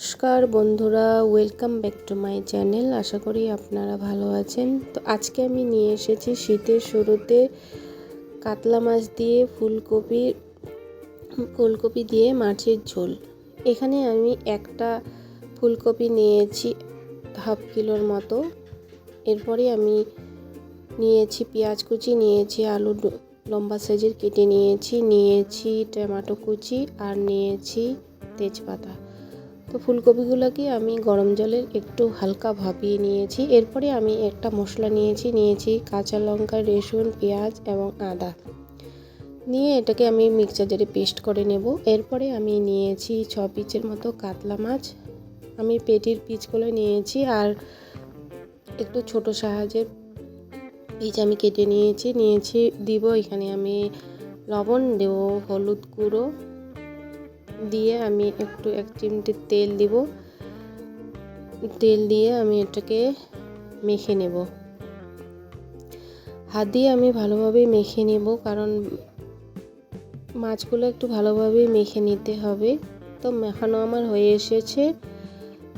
নমস্কার বন্ধুরা welcome back to my channel আশা করি আপনারা ভালো আছেন। তো আজকে আমি নিয়ে এসেছি শীতের শুরুতে কাতলা মাছ দিয়ে ফুলকপি ফুলকপি দিয়ে মাছের ঝোল। এখানে আমি একটা ফুলকপি নিয়েছি হাফ কিলোর মতো। এরপরে আমি নিয়েছি পেঁয়াজ কুচি, নিয়েছি আলু লম্বা সাইজের কেটে নিয়েছি নিয়েছি টমেটো কুচি আর নিয়েছি তেজপাতা। তো ফুলকপিগুলোকে আমি গরম জলের একটু হালকা ভাপিয়ে নিয়েছি। এরপরে আমি একটা মশলা নিয়েছি নিয়েছি কাঁচা লঙ্কা, রসুন, পেঁয়াজ এবং আদা। নিয়ে এটাকে আমি মিক্সচার জারে পেস্ট করে নেব। এরপরে আমি নিয়েছি ছ পিচের মতো কাতলা মাছ। আমি পেটির পিচগুলো নিয়েছি আর একটু ছোট সাহায্যের পিচ আমি কেটে নিয়েছি। নিয়েছি, দিব এখানে আমি লবণ, দেব হলুদ গুঁড়ো। দিয়ে আমি একটু এক চিমটি তেল দিব। তেল দিয়ে আমি এটাকে মেখে নেব। হাত দিয়ে আমি ভালোভাবে মেখে নেব কারণ মাছগুলো একটু ভালোভাবে মেখে নিতে হবে। তো মেখানো আমার হয়ে এসেছে।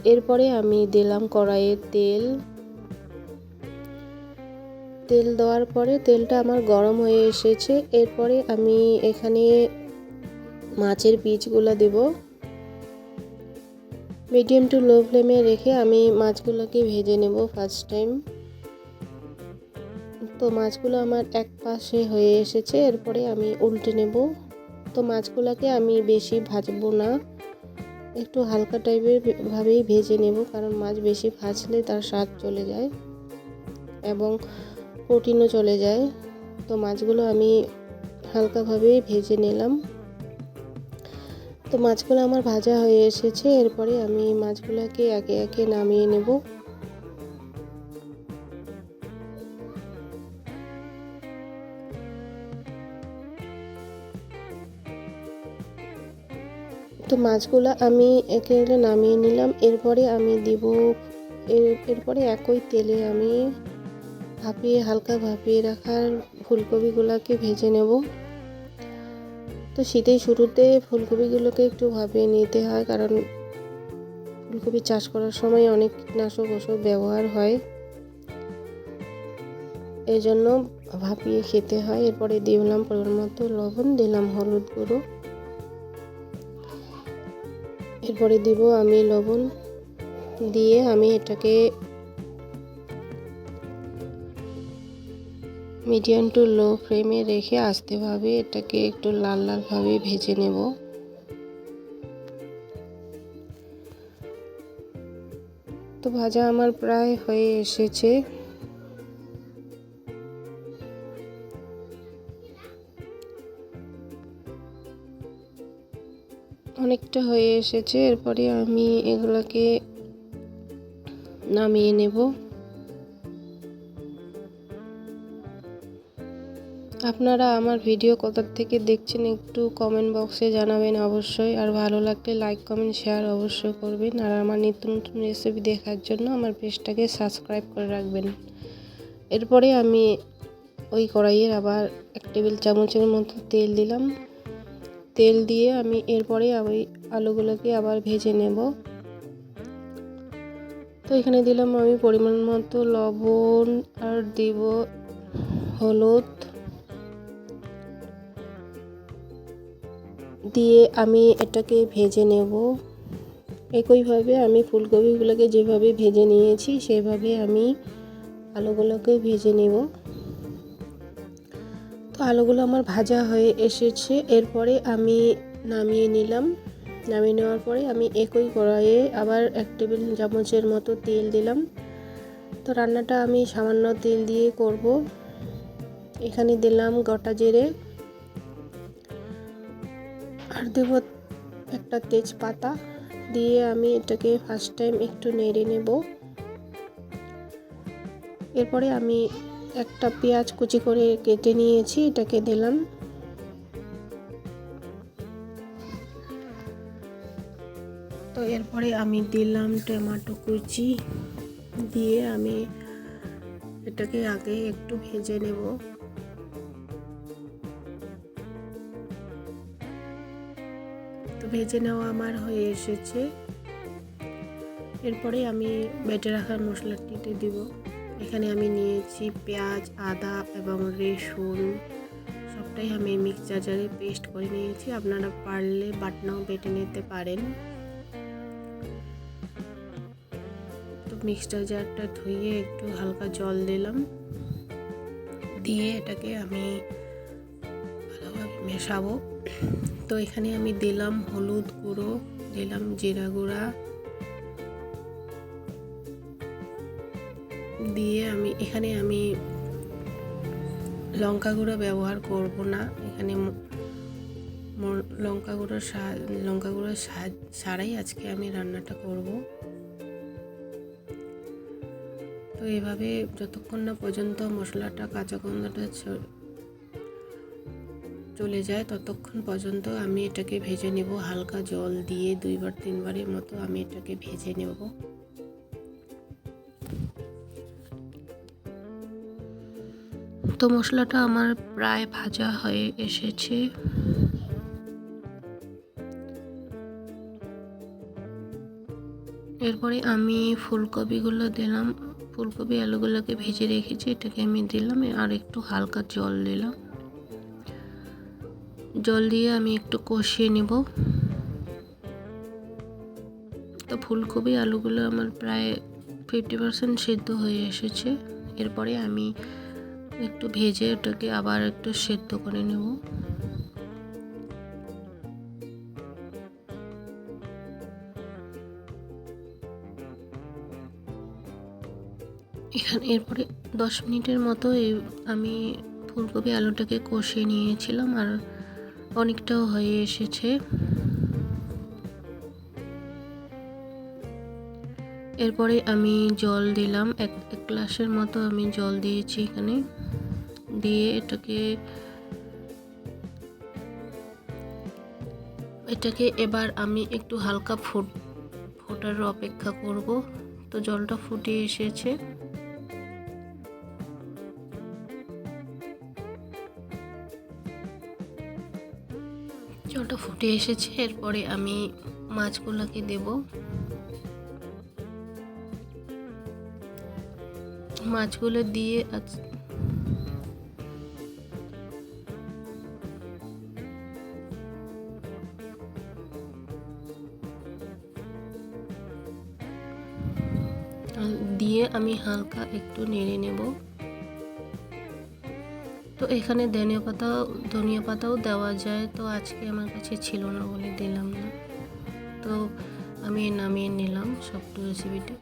এরপরে আমি দিলাম কড়াইয়ে তেল। তেল দেওয়ার পরে তেলটা আমার গরম হয়ে এসেছে। এরপরে আমি এখানে মাছের পিচগুলো দেব। মিডিয়াম টু লো ফ্লেমে রেখে আমি মাছগুলোকে ভেজে নেব ফার্স্ট টাইম তো মাছগুলো আমার এক পাশে হয়ে এসেছে, এরপরে আমি উল্টে নেব। তো মাছগুলোকে আমি বেশি ভাজবো না, একটু হালকা টাইপের ভাবেই ভেজে নেব, কারণ মাছ বেশি ভাজলে তার স্বাদ চলে যায় এবং প্রোটিনও চলে যায়। তো মাছগুলো আমি হালকাভাবেই ভেজে নিলাম। তো মাছগুলো আমার ভাজা হয়ে এসেছে, এরপরে আমি মাছগুলোকে একে একে নামিয়ে নেব। তো মাছগুলো আমি একে একে নামিয়ে নিলাম, এরপরে আমি দিব, এর- এরপরে একই তেলে আমি ভাপিয়ে, হালকা ভাপিয়ে রাখার ফুলকপিগুলোকে ভেজে নেব। তো শীতের শুরুতে ফুলকপিগুলোকে একটু ভাবিয়ে নিতে হয়, কারণ ফুলকপি চাষ করার সময় অনেক কীটনাশক ওষুধ ব্যবহার হয়। এই জন্য ভাপিয়ে খেতে হয়। এরপরে দিলাম পরিমাণ মতো লবণ দিলাম হলুদ গুঁড়ো। এরপরে দিব আমি লবণ, দিয়ে আমি এটাকে মিডিয়াম টু লো ফ্লেমে রেখে আস্তেভাবে এটাকে একটু লাল লালভাবে ভেজে নেব। তো ভাজা আমার প্রায় হয়ে এসেছে। অনেকটা হয়ে এসেছে, এরপরে আমি এগুলোকে নামিয়ে নেব। আপনারা আমার ভিডিও কোথা থেকে দেখছেন একটু কমেন্ট বক্সে জানাবেন অবশ্যই। আর ভালো লাগলে লাইক কমেন্ট শেয়ার অবশ্যই করবেন। আর আমার নিত্য নতুন রেসিপি দেখার জন্য আমার পেজটাকে সাবস্ক্রাইব করে রাখবেন। এরপরে আমি ওই কড়াইয়ের আবার এক টেবিল চামচের মতো তেল দিলাম। তেল দিয়ে আমি এরপরে ওই আলুগুলোকে আবার ভেজে নেব। তো এখানে দিলাম আমি পরিমাণ মতো লবণ আর দিব হলুদ। দিয়ে আমি এটাকে ভেজে নেব। একইভাবে আমি ফুলকপিগুলোকে যেভাবে ভেজে নিয়েছি, সেভাবে আমি আলুগুলোকে ভেজে নেব। তো আলুগুলো আমার ভাজা হয়ে এসেছে। এরপরে আমি নামিয়ে নিলাম। নামিয়ে নেওয়ার পরে আমি একই কড়াইয়ে আবার এক টেবিল চামচের মতো তেল দিলাম। তো রান্নাটা আমি সামান্য তেল দিয়ে করব। এখানে দিলাম গোটা জিরে। আর দেব একটা তেজপাতা দিয়ে আমি এটাকে ফার্স্ট টাইম একটু নেড়ে নেব। এরপরে আমি একটা পেঁয়াজ কুচি করে কেটে নিয়েছি, এটাকে দিলাম। তো এরপরে আমি দিলাম টমেটো কুচি দিয়ে আমি এটাকে আগে একটু ভেজে নেব। ভেজে নেওয়া আমার হয়ে এসেছে। এরপরে আমি বেটে রাখার মশলাটিতে দিব। এখানে আমি নিয়েছি পেঁয়াজ, আদা এবং রসুন। সবটাই আমি মিক্সচার জারে পেস্ট করে নিয়েছি। আপনারা পারলে বাটনাও বেটে নিতে পারেন। তো মিক্সচার জারটা ধুয়ে একটু হালকা জল দিলাম। দিয়ে এটাকে আমি ভালোভাবে মেশাবো। তো এখানে আমি দিলাম হলুদ গুঁড়ো, দিলাম জিরা গুঁড়া। দিয়ে আমি, এখানে আমি লঙ্কা গুঁড়ো ব্যবহার করব না। এখানে লঙ্কা গুঁড়ো সা- লঙ্কা গুঁড়ো সা- ছাড়াই আজকে আমি রান্নাটা করব। তো এভাবে যতক্ষণ না পর্যন্ত মশলাটা, কাঁচা গন্ধটা চলে যায় ততক্ষণ পর্যন্ত আমি এটাকে ভেজে নেব। হালকা জল দিয়ে দুইবার, তিনবারের মতো আমি এটাকে ভেজে নেব। তো মশলাটা আমার প্রায় ভাজা হয়ে এসেছে। এরপরে আমি ফুলকপিগুলো দিলাম। ফুলকপি আলুগুলোকে ভেজে রেখেছি, এটাকে আমি দিলাম আর একটু হালকা জল দিলাম। জল দিয়ে আমি একটু কষিয়ে নেব। তো ফুলকপি, আলুগুলো আমার প্রায় ফিফটি পার্সেন্ট সেদ্ধ হয়ে এসেছে। এরপরে আমি একটু ভেজে ওটাকে আবার একটু সেদ্ধ করে নেব। এখানে এরপরে দশ মিনিটের মতো আমি ফুলকপি, আলুটাকে কষিয়ে নিয়েছিলাম আর অনেকটাও হয়ে এসেছে। এরপরে আমি জল দিলাম। এক এক গ্লাসের মতো আমি জল দিয়েছি এখানে। দিয়ে এটাকে এটাকে এবার আমি একটু হালকা ফুট, ফোটার অপেক্ষা করব। তো জলটা ফুটে এসেছে। ফুটে এসেছে এরপরে আমি মাছগুলোকে দেব। মাছগুলো দিয়ে দিয়ে আমি হালকা একটু নেড়ে নেব। তো এখানে ধনিয়া পাতা, ধনিয়া পাতাও দেওয়া যায়। তো আজকে আমার কাছে ছিল না বলে দিলাম না। তো আমি নামিয়ে নিলাম সবটু রেসিপিটা